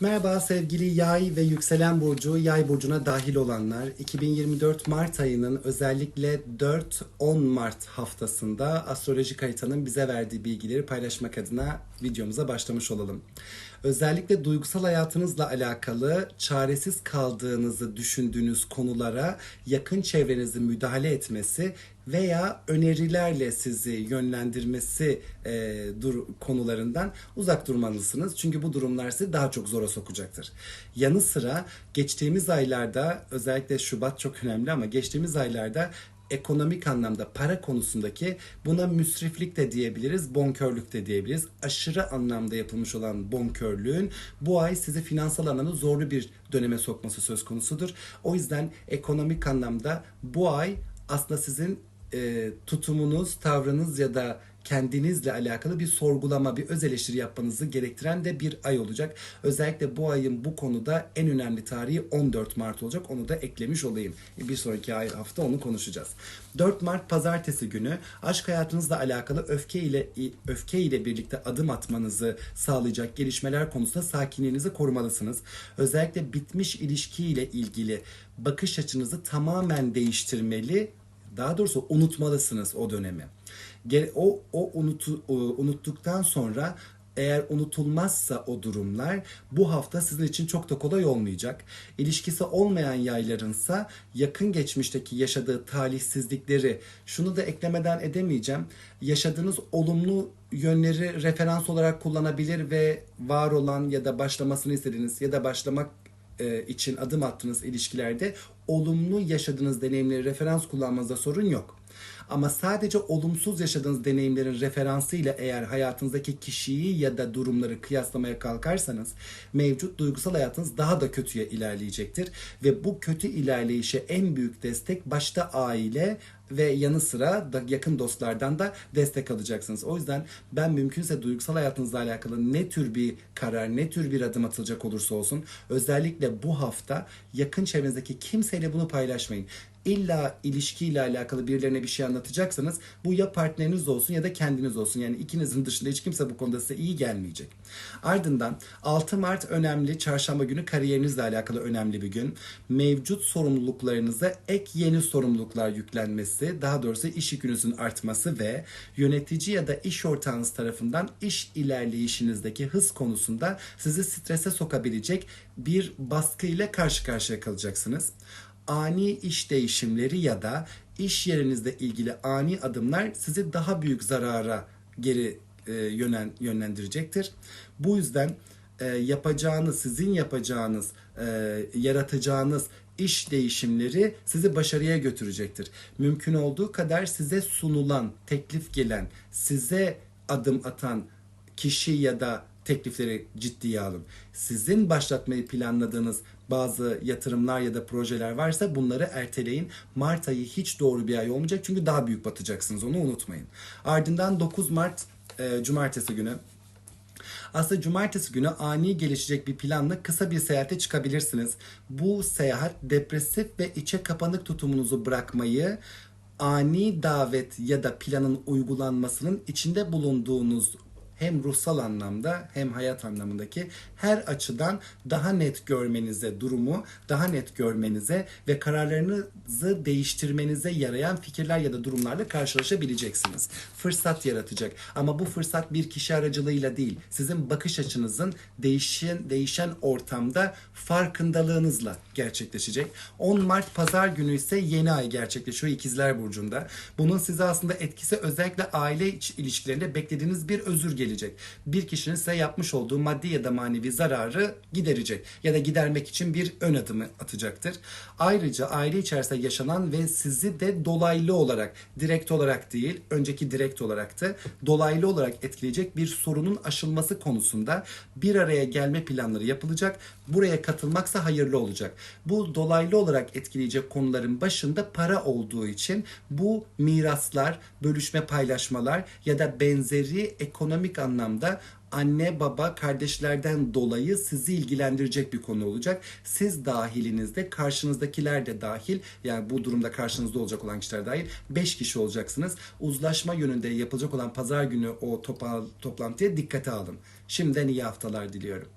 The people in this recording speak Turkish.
Merhaba sevgili yay ve yükselen burcu, yay burcuna dahil olanlar. 2024 Mart ayının özellikle 4-10 Mart haftasında astrolojik haritanın bize verdiği bilgileri paylaşmak adına videomuza başlamış olalım. Özellikle duygusal hayatınızla alakalı çaresiz kaldığınızı düşündüğünüz konulara yakın çevrenizin müdahale etmesi veya önerilerle sizi yönlendirmesi e, dur, konularından uzak durmalısınız. Çünkü bu durumlar sizi daha çok zora sokacaktır. Yanı sıra geçtiğimiz aylarda özellikle Şubat çok önemli ama geçtiğimiz aylarda ekonomik anlamda para konusundaki buna müsriflik de diyebiliriz, bonkörlük de diyebiliriz. Aşırı anlamda yapılmış olan bonkörlüğün bu ay sizi finansal anlamda zorlu bir döneme sokması söz konusudur. O yüzden ekonomik anlamda bu ay aslında sizin e, tutumunuz, tavrınız ya da kendinizle alakalı bir sorgulama, bir öz eleştiri yapmanızı gerektiren de bir ay olacak. Özellikle bu ayın bu konuda en önemli tarihi 14 Mart olacak. Onu da eklemiş olayım. Bir sonraki ay hafta onu konuşacağız. 4 Mart pazartesi günü aşk hayatınızla alakalı öfke ile öfke ile birlikte adım atmanızı sağlayacak gelişmeler konusunda sakinliğinizi korumalısınız. Özellikle bitmiş ilişki ile ilgili bakış açınızı tamamen değiştirmeli daha doğrusu unutmalısınız o dönemi. O, o unutu, unuttuktan sonra eğer unutulmazsa o durumlar bu hafta sizin için çok da kolay olmayacak. İlişkisi olmayan yaylarınsa yakın geçmişteki yaşadığı talihsizlikleri şunu da eklemeden edemeyeceğim. Yaşadığınız olumlu yönleri referans olarak kullanabilir ve var olan ya da başlamasını istediğiniz ya da başlamak için adım attığınız ilişkilerde olumlu yaşadığınız deneyimleri referans kullanmanızda sorun yok. Ama sadece olumsuz yaşadığınız deneyimlerin referansıyla eğer hayatınızdaki kişiyi ya da durumları kıyaslamaya kalkarsanız mevcut duygusal hayatınız daha da kötüye ilerleyecektir. Ve bu kötü ilerleyişe en büyük destek başta aile ve yanı sıra da yakın dostlardan da destek alacaksınız. O yüzden ben mümkünse duygusal hayatınızla alakalı ne tür bir karar, ne tür bir adım atılacak olursa olsun özellikle bu hafta yakın çevrenizdeki kimseyle bunu paylaşmayın illa ilişkiyle alakalı birilerine bir şey anlatacaksanız bu ya partneriniz olsun ya da kendiniz olsun. Yani ikinizin dışında hiç kimse bu konuda size iyi gelmeyecek. Ardından 6 Mart önemli. Çarşamba günü kariyerinizle alakalı önemli bir gün. Mevcut sorumluluklarınıza ek yeni sorumluluklar yüklenmesi, daha doğrusu iş yükünüzün artması ve yönetici ya da iş ortağınız tarafından iş ilerleyişinizdeki hız konusunda sizi strese sokabilecek bir baskı ile karşı karşıya kalacaksınız ani iş değişimleri ya da iş yerinizle ilgili ani adımlar sizi daha büyük zarara geri e, yönlendirecektir. Bu yüzden e, yapacağınız, sizin yapacağınız, e, yaratacağınız iş değişimleri sizi başarıya götürecektir. Mümkün olduğu kadar size sunulan, teklif gelen, size adım atan kişi ya da teklifleri ciddiye alın. Sizin başlatmayı planladığınız bazı yatırımlar ya da projeler varsa bunları erteleyin. Mart ayı hiç doğru bir ay olmayacak çünkü daha büyük batacaksınız onu unutmayın. Ardından 9 Mart e, Cumartesi günü aslında cumartesi günü ani gelişecek bir planla kısa bir seyahate çıkabilirsiniz. Bu seyahat depresif ve içe kapanık tutumunuzu bırakmayı ani davet ya da planın uygulanmasının içinde bulunduğunuz hem ruhsal anlamda hem hayat anlamındaki her açıdan daha net görmenize durumu, daha net görmenize ve kararlarınızı değiştirmenize yarayan fikirler ya da durumlarla karşılaşabileceksiniz. Fırsat yaratacak. Ama bu fırsat bir kişi aracılığıyla değil, sizin bakış açınızın değişen değişen ortamda farkındalığınızla gerçekleşecek. 10 Mart pazar günü ise yeni ay gerçekleşiyor İkizler burcunda. Bunun size aslında etkisi özellikle aile ilişkilerinde beklediğiniz bir özür gelecek. Bir kişinin size yapmış olduğu maddi ya da manevi zararı giderecek ya da gidermek için bir ön adımı atacaktır. Ayrıca aile içerisinde yaşanan ve sizi de dolaylı olarak, direkt olarak değil, önceki direkt olarak da dolaylı olarak etkileyecek bir sorunun aşılması konusunda bir araya gelme planları yapılacak. Buraya katılmaksa hayırlı olacak. Bu dolaylı olarak etkileyecek konuların başında para olduğu için bu miraslar, bölüşme paylaşmalar ya da benzeri ekonomik anlamda anne baba kardeşlerden dolayı sizi ilgilendirecek bir konu olacak. Siz dahilinizde karşınızdakiler de dahil yani bu durumda karşınızda olacak olan kişiler dahil 5 kişi olacaksınız. Uzlaşma yönünde yapılacak olan pazar günü o topa, toplantıya dikkate alın. Şimdiden iyi haftalar diliyorum.